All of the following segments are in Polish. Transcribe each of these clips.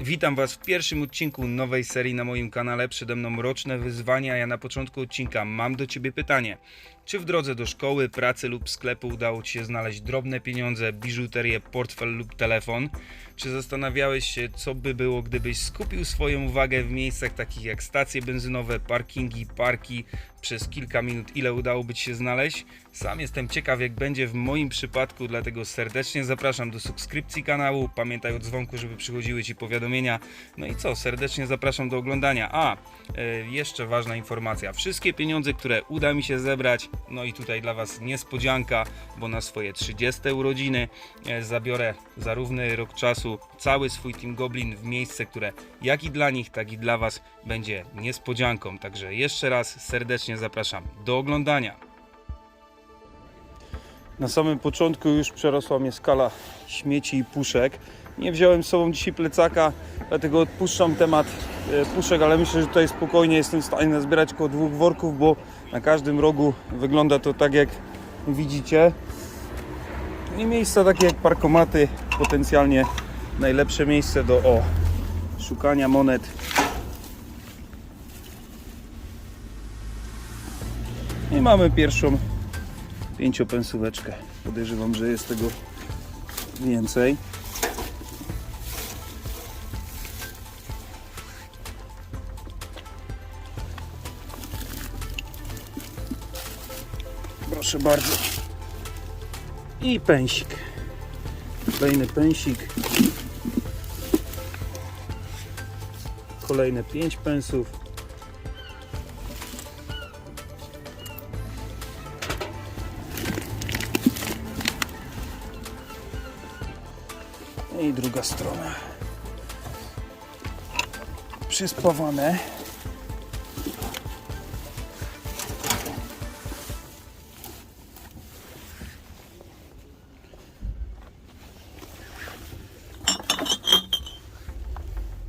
Witam Was w pierwszym odcinku nowej serii na moim kanale. Przede mną roczne wyzwania. Ja na początku odcinka mam do Ciebie pytanie. Czy w drodze do szkoły, pracy lub sklepu udało Ci się znaleźć drobne pieniądze, biżuterię, portfel lub telefon? Czy zastanawiałeś się, co by było, gdybyś skupił swoją uwagę w miejscach takich jak stacje benzynowe, parkingi, parki przez kilka minut? Ile udałoby Ci się znaleźć? Sam jestem ciekaw, jak będzie w moim przypadku, dlatego serdecznie zapraszam do subskrypcji kanału. Pamiętaj o dzwonku, żeby przychodziły Ci powiadomienia. No i co? Serdecznie zapraszam do oglądania. A, e, jeszcze ważna informacja. Wszystkie pieniądze, które uda mi się zebrać, no i tutaj dla Was niespodzianka, bo na swoje 30 urodziny e, zabiorę za równy rok czasu cały swój Team Goblin w miejsce, które jak i dla nich, tak i dla Was będzie niespodzianką. Także jeszcze raz serdecznie zapraszam do oglądania. Na samym początku już przerosła mnie skala śmieci i puszek. Nie wziąłem z sobą dzisiaj plecaka, dlatego odpuszczam temat e, puszek, ale myślę, że tutaj spokojnie jestem w stanie nazbierać około dwóch worków, bo na każdym rogu wygląda to tak jak widzicie. I miejsca takie jak parkomaty, potencjalnie najlepsze miejsce do o, szukania monet. Mamy pierwszą pięciopensóweczkę. Podejrzewam, że jest tego więcej. Proszę bardzo. I pensik. Kolejny pensik. Kolejne 5 pensów. I druga strona. Przyspawane.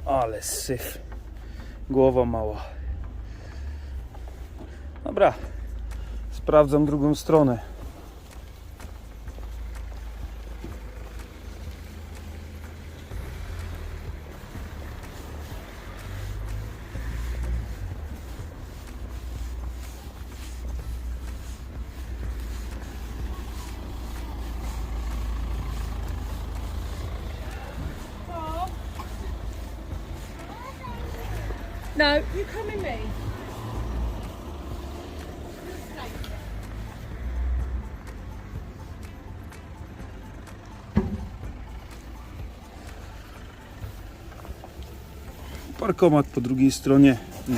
Ale syf. Głowa mała. Dobra. Sprawdzam drugą stronę. No, you come with me. Parkomat po drugiej stronie. Nie,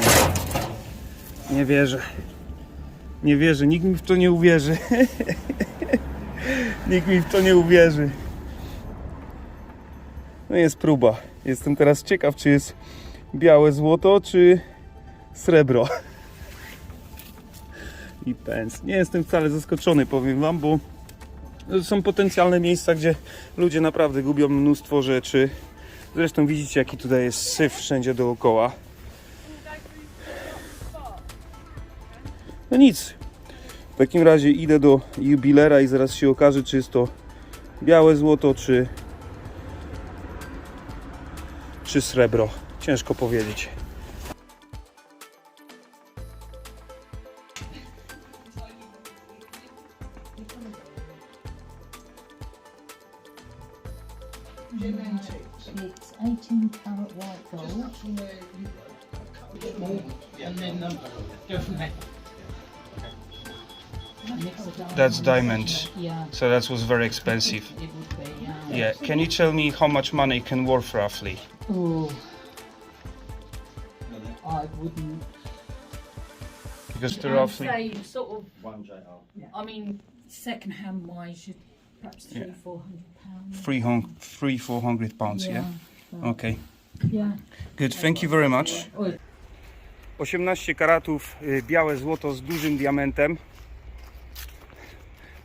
nie wierzę. Nie wierzę, nikt mi w to nie uwierzy. nikt mi w to nie uwierzy. No jest próba. Jestem teraz ciekaw, czy jest białe złoto, czy srebro. I pens. Nie jestem wcale zaskoczony, powiem Wam, bo są potencjalne miejsca, gdzie ludzie naprawdę gubią mnóstwo rzeczy. Zresztą widzicie, jaki tutaj jest syf wszędzie dookoła. No nic. W takim razie idę do jubilera i zaraz się okaże, czy jest to białe złoto, czy, czy srebro. Ciężko powiedzieć. It's 18 carat white gold. Mix of diamonds. That's diamond. Yeah, So that was very expensive. it would be, yeah. Yeah. Can you tell me how much money it can worth roughly? Ooh. I wouldn't. Because to I'd roughly. say sort of. I mean, second hand wise, you'd perhaps three, Yeah. four hundred pounds. Three, hun- three, four hundred pounds, yeah? Okay. Yeah. Good, thank you very much. Oj. 18 karatów y, białe złoto z dużym diamentem.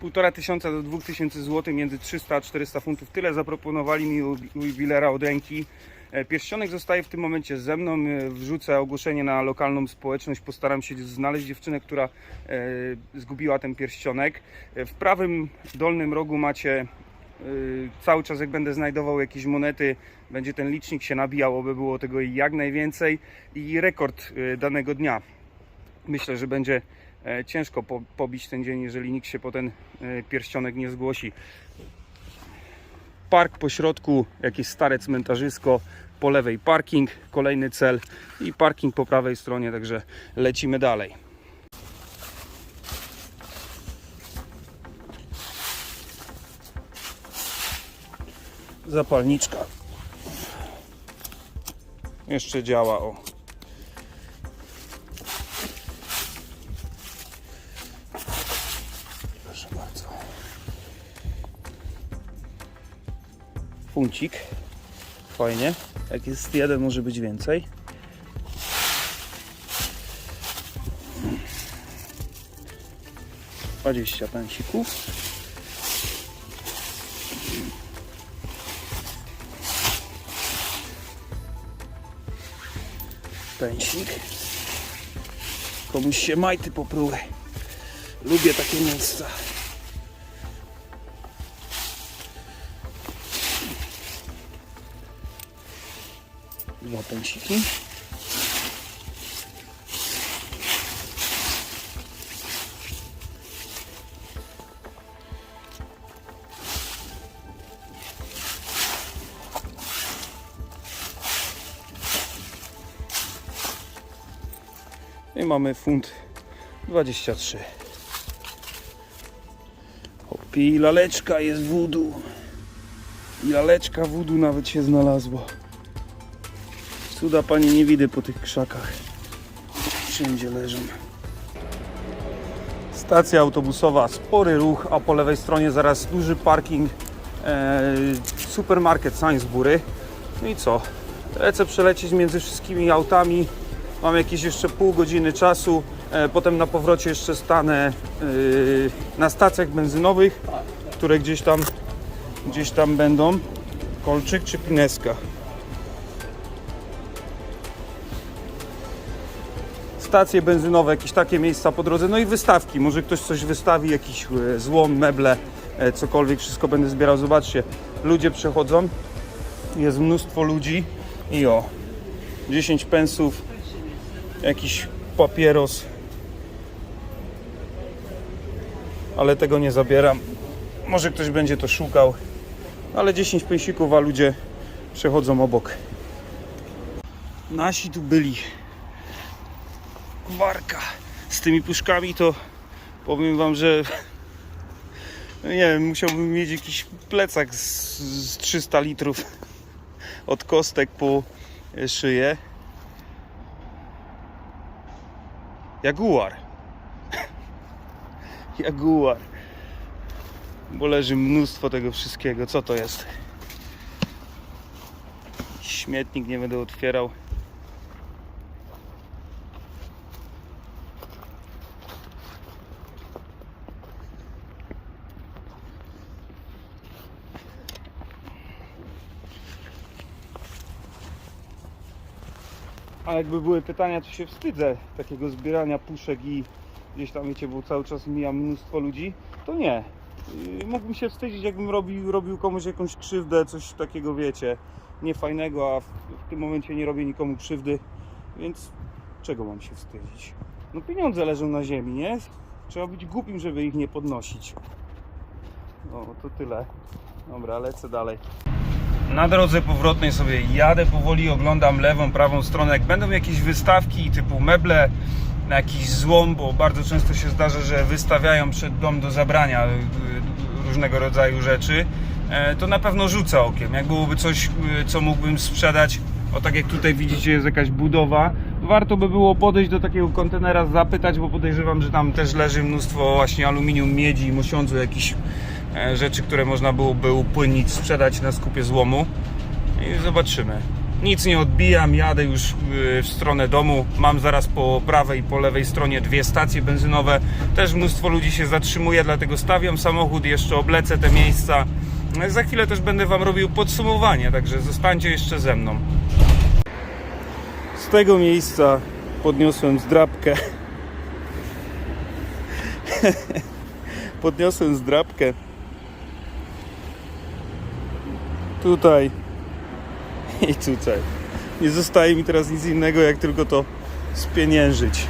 1,5 tysiąca do 2000 zł, między 300 a 400 funtów. Tyle zaproponowali mi u jubilera od ręki. E, Pierścionek zostaje w tym momencie ze mną. E, Wrzucę ogłoszenie na lokalną społeczność. Postaram się znaleźć dziewczynę, która e, zgubiła ten pierścionek. W prawym dolnym rogu macie cały czas jak będę znajdował jakieś monety, będzie ten licznik się nabijał, aby było tego jak najwięcej i rekord danego dnia. Myślę, że będzie ciężko po, pobić ten dzień, jeżeli nikt się po ten pierścionek nie zgłosi. Park po środku, jakieś stare cmentarzysko, po lewej parking, kolejny cel i parking po prawej stronie, także lecimy dalej. Zapalniczka. Jeszcze działa, o. Proszę bardzo. Funcik. Fajnie. Jak jest jeden, może być więcej. Dwadzieścia pęsików. Pęsik. Komuś się majty popruły. Lubię takie miejsca. Dwa pęsiki. I mamy funt 23. Hopi, i laleczka jest wudu. I laleczka wudu nawet się znalazła. Cuda pani nie widzę po tych krzakach. Wszędzie leżą. Stacja autobusowa, spory ruch, a po lewej stronie zaraz duży parking. E, supermarket Sainsbury. No i co? Lecę przelecieć między wszystkimi autami. Mam jakieś jeszcze pół godziny czasu. E, potem na powrocie jeszcze stanę e, na stacjach benzynowych, które gdzieś tam, gdzieś tam będą. Kolczyk czy Pineska? Stacje benzynowe, jakieś takie miejsca po drodze, no i wystawki. Może ktoś coś wystawi, jakiś e, złom, meble, e, cokolwiek, wszystko będę zbierał. Zobaczcie, ludzie przechodzą, jest mnóstwo ludzi i o, 10 pensów, jakiś papieros, ale tego nie zabieram. Może ktoś będzie to szukał, ale 10 pensików, a ludzie przechodzą obok. Nasi tu byli gwarka z tymi puszkami to powiem wam, że no nie wiem, musiałbym mieć jakiś plecak z, z 300 litrów od kostek po szyję. Jaguar. Jaguar. Bo leży mnóstwo tego wszystkiego. Co to jest? Śmietnik nie będę otwierał A jakby były pytania, to się wstydzę takiego zbierania puszek i gdzieś tam wiecie, bo cały czas mija mnóstwo ludzi, to nie. Yy, Mógłbym się wstydzić, jakbym robił, robił komuś jakąś krzywdę, coś takiego wiecie, niefajnego, a w, w tym momencie nie robię nikomu krzywdy, więc czego mam się wstydzić? No pieniądze leżą na ziemi, nie? Trzeba być głupim, żeby ich nie podnosić. No to tyle. Dobra, lecę dalej. Na drodze powrotnej sobie jadę powoli, oglądam lewą, prawą stronę. Jak będą jakieś wystawki typu meble, na jakiś złom, bo bardzo często się zdarza, że wystawiają przed dom do zabrania y, różnego rodzaju rzeczy, e, to na pewno rzucę okiem. Jak byłoby coś, y, co mógłbym sprzedać, o tak jak tutaj widzicie jest jakaś budowa, warto by było podejść do takiego kontenera, zapytać, bo podejrzewam, że tam też leży mnóstwo właśnie aluminium, miedzi, mosiądzu, jakichś e, rzeczy, które można byłoby upłynnić, sprzedać na skupie złomu i zobaczymy. Nic nie odbijam, jadę już y, w stronę domu. Mam zaraz po prawej i po lewej stronie dwie stacje benzynowe. Też mnóstwo ludzi się zatrzymuje, dlatego stawiam samochód, jeszcze oblecę te miejsca. I Za chwilę też będę Wam robił podsumowanie, także zostańcie jeszcze ze mną. Z tego miejsca podniosłem zdrabkę. podniosłem zdrabkę tutaj i tutaj. Nie zostaje mi teraz nic innego, jak tylko to spieniężyć.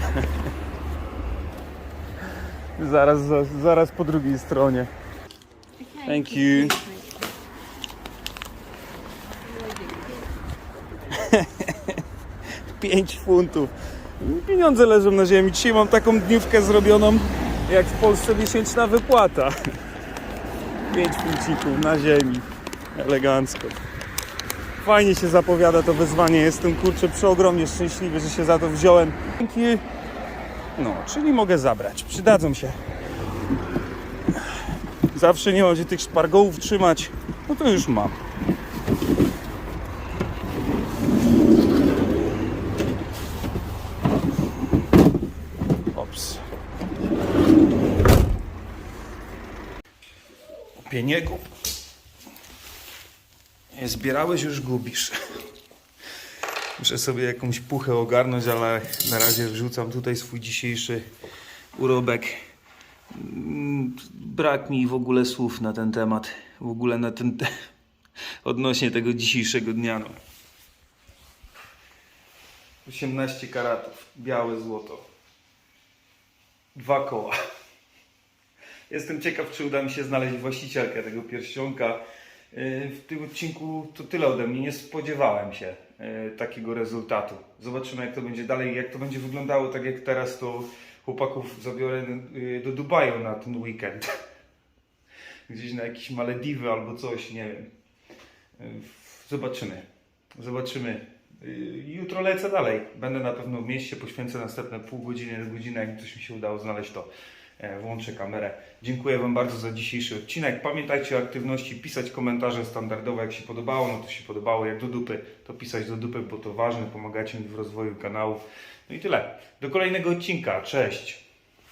zaraz, za- zaraz po drugiej stronie. Thank you. Pięć funtów. Pieniądze leżą na ziemi. Dzisiaj mam taką dniówkę zrobioną, jak w Polsce miesięczna wypłata. Pięć funcików na ziemi. Elegancko. Fajnie się zapowiada to wyzwanie. Jestem kurczę przeogromnie szczęśliwy, że się za to wziąłem. Dzięki. No, czyli mogę zabrać. Przydadzą się. Zawsze nie ma gdzie tych szpargołów trzymać. No to już mam. Ops. Pieniegu. Zbierałeś, już gubisz. Muszę sobie jakąś puchę ogarnąć, ale na razie wrzucam tutaj swój dzisiejszy urobek. Mm, Brak mi w ogóle słów na ten temat. W ogóle na ten te... odnośnie tego dzisiejszego dnia. No. 18 karatów, białe złoto. Dwa koła. Jestem ciekaw, czy uda mi się znaleźć właścicielkę tego pierścionka. Yy, W tym odcinku to tyle ode mnie. Nie spodziewałem się yy, takiego rezultatu. Zobaczymy, jak to będzie dalej. Jak to będzie wyglądało, tak jak teraz, to chłopaków zabiorę yy, do Dubaju na ten weekend. Gdzieś na jakieś Malediwy albo coś, nie wiem. Zobaczymy. Zobaczymy. Jutro lecę dalej. Będę na pewno w mieście, poświęcę następne pół godziny do godziny. Jak coś mi się udało znaleźć, to włączę kamerę. Dziękuję Wam bardzo za dzisiejszy odcinek. Pamiętajcie o aktywności, pisać komentarze standardowe, jak się podobało, no to się podobało, jak do dupy, to pisać do dupy, bo to ważne, pomagacie mi w rozwoju kanałów. No i tyle. Do kolejnego odcinka. Cześć!